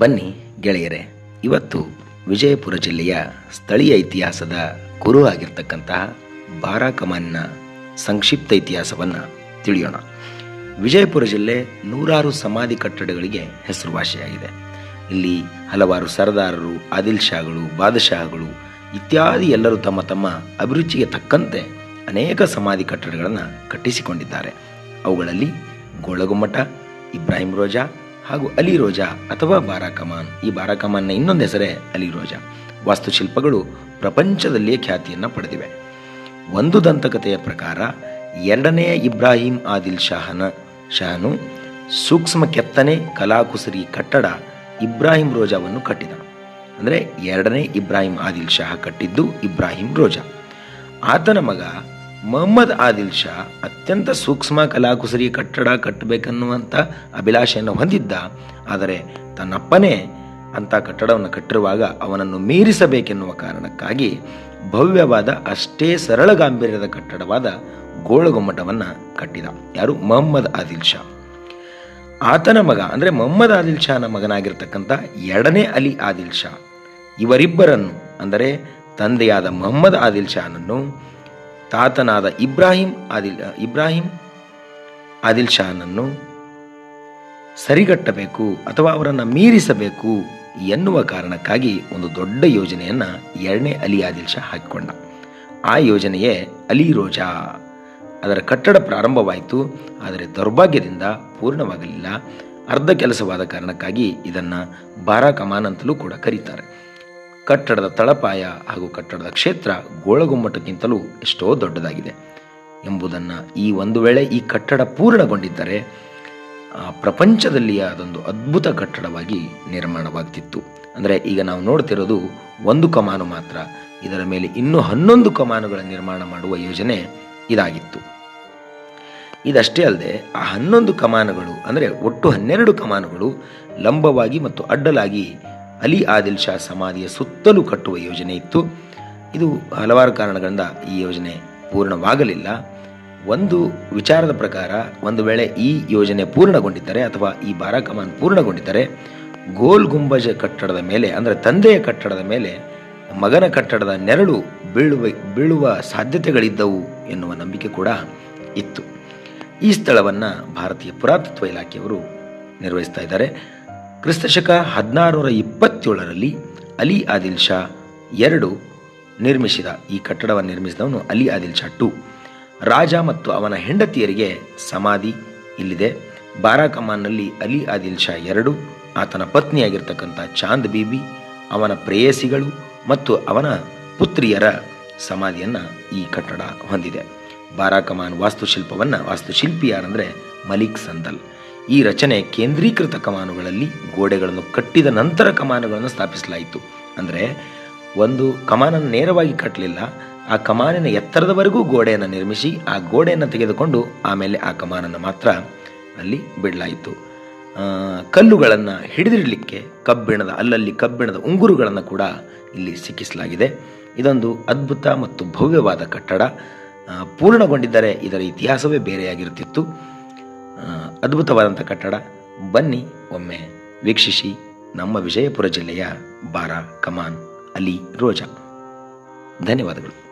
ಬನ್ನಿ ಗೆಳೆಯರೆ, ಇವತ್ತು ವಿಜಯಪುರ ಜಿಲ್ಲೆಯ ಸ್ಥಳೀಯ ಇತಿಹಾಸದ ಗುರು ಆಗಿರ್ತಕ್ಕಂತಹ ಬಾರಾ ಕಮಾನಿನ ಸಂಕ್ಷಿಪ್ತ ಇತಿಹಾಸವನ್ನು ತಿಳಿಯೋಣ. ವಿಜಯಪುರ ಜಿಲ್ಲೆ ನೂರಾರು ಸಮಾಧಿ ಕಟ್ಟಡಗಳಿಗೆ ಹೆಸರುವಾಸಿಯಾಗಿದೆ. ಇಲ್ಲಿ ಹಲವಾರು ಸರದಾರರು ಆದಿಲ್ ಶಾಗಳು ಬಾದಶಾಹಗಳು ಇತ್ಯಾದಿ ಎಲ್ಲರೂ ತಮ್ಮ ತಮ್ಮ ಅಭಿರುಚಿಗೆ ತಕ್ಕಂತೆ ಅನೇಕ ಸಮಾಧಿ ಕಟ್ಟಡಗಳನ್ನು ಕಟ್ಟಿಸಿಕೊಂಡಿದ್ದಾರೆ. ಅವುಗಳಲ್ಲಿ ಗೋಳಗುಮ್ಮಟ ಇಬ್ರಾಹಿಂ ರೋಜಾ ಹಾಗೂ ಅಲಿ ರೋಜಾ ಅಥವಾ ಬಾರಾ ಕಮಾನ್ ಈ ಬಾರಾ ಕಮಾನ್ನ ಇನ್ನೊಂದು ಹೆಸರೇ ಅಲಿ ರೋಜಾ. ವಾಸ್ತುಶಿಲ್ಪಗಳು ಪ್ರಪಂಚದಲ್ಲಿಯೇ ಖ್ಯಾತಿಯನ್ನು ಪಡೆದಿವೆ. ಒಂದು ದಂತಕಥೆಯ ಪ್ರಕಾರ, ಎರಡನೆಯ ಇಬ್ರಾಹಿಂ ಆದಿಲ್ ಶಾಹನ ಶಾಹನು ಸೂಕ್ಷ್ಮ ಕೆತ್ತನೆ, ಕಲಾಕುಸರಿ ಕಟ್ಟಡ ಇಬ್ರಾಹಿಂ ರೋಜಾವನ್ನು ಕಟ್ಟಿದ ಅಂದರೆ ಎರಡನೇ ಇಬ್ರಾಹಿಂ ಆದಿಲ್ ಶಾಹ ಕಟ್ಟಿದ್ದು ಇಬ್ರಾಹಿಂ ರೋಜಾ. ಆತನ ಮಗ ಮೊಹಮ್ಮದ್ ಆದಿಲ್ ಶಾ ಅತ್ಯಂತ ಸೂಕ್ಷ್ಮ ಕಲಾಕುಸರಿ ಕಟ್ಟಡ ಕಟ್ಟಬೇಕನ್ನುವಂಥ ಅಭಿಲಾಷೆಯನ್ನು ಹೊಂದಿದ್ದ. ಆದರೆ ತನ್ನಪ್ಪನೇ ಅಂಥ ಕಟ್ಟಡವನ್ನು ಕಟ್ಟಿರುವಾಗ ಅವನನ್ನು ಮೀರಿಸಬೇಕೆನ್ನುವ ಕಾರಣಕ್ಕಾಗಿ ಭವ್ಯವಾದ, ಅಷ್ಟೇ ಸರಳ ಗಾಂಭೀರ್ಯದ ಕಟ್ಟಡವಾದ ಗೋಳಗುಮ್ಮಟವನ್ನು ಕಟ್ಟಿದ. ಯಾರು? ಮೊಹಮ್ಮದ್ ಆದಿಲ್ ಶಾ. ಆತನ ಮಗ, ಅಂದರೆ ಮೊಹಮ್ಮದ್ ಆದಿಲ್ ಶಾನ ಮಗನಾಗಿರ್ತಕ್ಕಂಥ ಎರಡನೇ ಅಲಿ ಆದಿಲ್ ಶಾ. ಇವರಿಬ್ಬರನ್ನು, ಅಂದರೆ ತಂದೆಯಾದ ಮೊಹಮ್ಮದ್ ಆದಿಲ್ ಶಾನನ್ನು ತಾತನಾದ ಇಬ್ರಾಹಿಂ ಆದಿಲ್ ಇಬ್ರಾಹಿಂ ಆದಿಲ್ ಶಾನನ್ನು ಸರಿಗಟ್ಟಬೇಕು ಅಥವಾ ಅವರನ್ನು ಮೀರಿಸಬೇಕು ಎನ್ನುವ ಕಾರಣಕ್ಕಾಗಿ ಒಂದು ದೊಡ್ಡ ಯೋಜನೆಯನ್ನು ಎರಡನೇ ಅಲಿ ಆದಿಲ್ ಶಾ ಹಾಕಿಕೊಂಡ. ಆ ಯೋಜನೆಯೇ ಅಲಿ ರೋಜಾ. ಅದರ ಕಟ್ಟಡ ಪ್ರಾರಂಭವಾಯಿತು, ಆದರೆ ದೌರ್ಭಾಗ್ಯದಿಂದ ಪೂರ್ಣವಾಗಲಿಲ್ಲ. ಅರ್ಧ ಕೆಲಸವಾದ ಕಾರಣಕ್ಕಾಗಿ ಇದನ್ನು ಬಾರಾ ಕಮಾನ್ ಅಂತಲೂ ಕೂಡ ಕರೀತಾರೆ. ಕಟ್ಟಡದ ತಳಪಾಯ ಹಾಗೂ ಕಟ್ಟಡದ ಕ್ಷೇತ್ರ ಗೋಳಗುಮ್ಮಟಕ್ಕಿಂತಲೂ ಎಷ್ಟೋ ದೊಡ್ಡದಾಗಿದೆ. ಎಂಬುದನ್ನು ಈ ಒಂದು ವೇಳೆ ಈ ಕಟ್ಟಡ ಪೂರ್ಣಗೊಂಡಿದ್ದರೆ ಆ, ಪ್ರಪಂಚದಲ್ಲಿಯ ಅದೊಂದು ಅದ್ಭುತ ಕಟ್ಟಡವಾಗಿ ನಿರ್ಮಾಣವಾಗ್ತಿತ್ತು. ಅಂದರೆ ಈಗ ನಾವು ನೋಡ್ತಿರೋದು ಒಂದು ಕಮಾನು ಮಾತ್ರ. ಇದರ ಮೇಲೆ ಇನ್ನೂ ಹನ್ನೊಂದು ಕಮಾನುಗಳ ನಿರ್ಮಾಣ ಮಾಡುವ ಯೋಜನೆ ಇದಾಗಿತ್ತು. ಇದಷ್ಟೇ ಅಲ್ಲದೆ ಆ ಹನ್ನೊಂದು ಕಮಾನುಗಳು ಅಂದರೆ ಒಟ್ಟು ಹನ್ನೆರಡು ಕಮಾನುಗಳು ಲಂಬವಾಗಿ ಮತ್ತು ಅಡ್ಡಲಾಗಿ ಅಲಿ ಆದಿಲ್ ಶಾ ಸಮಾಧಿಯ ಸುತ್ತಲೂ ಕಟ್ಟುವ ಯೋಜನೆ ಇತ್ತು. ಇದು ಹಲವಾರು ಕಾರಣಗಳಿಂದ ಈ ಯೋಜನೆ ಪೂರ್ಣವಾಗಲಿಲ್ಲ. ಒಂದು ವಿಚಾರದ ಪ್ರಕಾರ ಒಂದು ವೇಳೆ ಈ ಯೋಜನೆ ಪೂರ್ಣಗೊಂಡಿದ್ದರೆ ಅಥವಾ ಈ ಬಾರಾ ಕಮಾನ್ ಪೂರ್ಣಗೊಂಡಿದ್ದರೆ ಗೋಲ್ ಗುಂಬಜ ಕಟ್ಟಡದ ಮೇಲೆ, ಅಂದರೆ ತಂದೆಯ ಕಟ್ಟಡದ ಮೇಲೆ ಮಗನ ಕಟ್ಟಡದ ನೆರಳು ಬೀಳುವ ಬೀಳುವ ಸಾಧ್ಯತೆಗಳಿದ್ದವು ಎನ್ನುವ ನಂಬಿಕೆ ಕೂಡ ಇತ್ತು. ಈ ಸ್ಥಳವನ್ನು ಭಾರತೀಯ ಪುರಾತತ್ವ ಇಲಾಖೆಯವರು ನಿರ್ವಹಿಸ್ತಾ ಇದ್ದಾರೆ. ಕ್ರಿಸ್ತಶಕ ಹದಿನಾರುನೂರ ಇಪ್ಪತ್ತೇಳರಲ್ಲಿ ಅಲಿ ಆದಿಲ್ ಶಾ ಎರಡು ನಿರ್ಮಿಸಿದ ಈ ಕಟ್ಟಡವನ್ನು ನಿರ್ಮಿಸಿದವನು ಅಲಿ ಆದಿಲ್ ಶಾ ಟು. ರಾಜ ಮತ್ತು ಅವನ ಹೆಂಡತಿಯರಿಗೆ ಸಮಾಧಿ ಇಲ್ಲಿದೆ. ಬಾರಾ ಕಮಾನ್ನಲ್ಲಿ ಅಲಿ ಆದಿಲ್ ಶಾ ಎರಡು, ಆತನ ಪತ್ನಿಯಾಗಿರ್ತಕ್ಕಂಥ ಚಾಂದ್ ಬೀಬಿ, ಅವನ ಪ್ರೇಯಸಿಗಳು ಮತ್ತು ಅವನ ಪುತ್ರಿಯರ ಸಮಾಧಿಯನ್ನು ಈ ಕಟ್ಟಡ ಹೊಂದಿದೆ. ಬಾರಾ ಕಮಾನ್ ವಾಸ್ತುಶಿಲ್ಪವನ್ನು, ವಾಸ್ತುಶಿಲ್ಪಿ ಯಾರಂದರೆ ಮಲಿಕ್ ಸಂದಲ್. ಈ ರಚನೆ ಕೇಂದ್ರೀಕೃತ ಕಮಾನುಗಳಲ್ಲಿ ಗೋಡೆಗಳನ್ನು ಕಟ್ಟಿದ ನಂತರ ಕಮಾನುಗಳನ್ನು ಸ್ಥಾಪಿಸಲಾಯಿತು. ಅಂದರೆ ಒಂದು ಕಮಾನನ್ನು ನೇರವಾಗಿ ಕಟ್ಟಲಿಲ್ಲ, ಆ ಕಮಾನಿನ ಎತ್ತರದವರೆಗೂ ಗೋಡೆಯನ್ನು ನಿರ್ಮಿಸಿ ಆ ಗೋಡೆಯನ್ನು ತೆಗೆದುಕೊಂಡು ಆಮೇಲೆ ಆ ಕಮಾನನ್ನು ಮಾತ್ರ ಅಲ್ಲಿ ಬಿಡಲಾಯಿತು. ಕಲ್ಲುಗಳನ್ನು ಹಿಡಿದಿಡಲಿಕ್ಕೆ ಕಬ್ಬಿಣದ, ಅಲ್ಲಲ್ಲಿ ಕಬ್ಬಿಣದ ಉಂಗುರುಗಳನ್ನು ಕೂಡ ಇಲ್ಲಿ ಸಿಕ್ಕಿಸಲಾಗಿದೆ. ಇದೊಂದು ಅದ್ಭುತ ಮತ್ತು ಭವ್ಯವಾದ ಕಟ್ಟಡ. ಪೂರ್ಣಗೊಂಡಿದ್ದರೆ ಇದರ ಇತಿಹಾಸವೇ ಬೇರೆಯಾಗಿರುತ್ತಿತ್ತು. ಅದ್ಭುತವಾದಂಥ ಕಟ್ಟಡ. ಬನ್ನಿ ಒಮ್ಮೆ ವೀಕ್ಷಿಸಿ ನಮ್ಮ ವಿಜಯಪುರ ಜಿಲ್ಲೆಯ ಬಾರಾ ಕಮಾನ್ ಅಲಿ ರೋಜಾ. ಧನ್ಯವಾದಗಳು.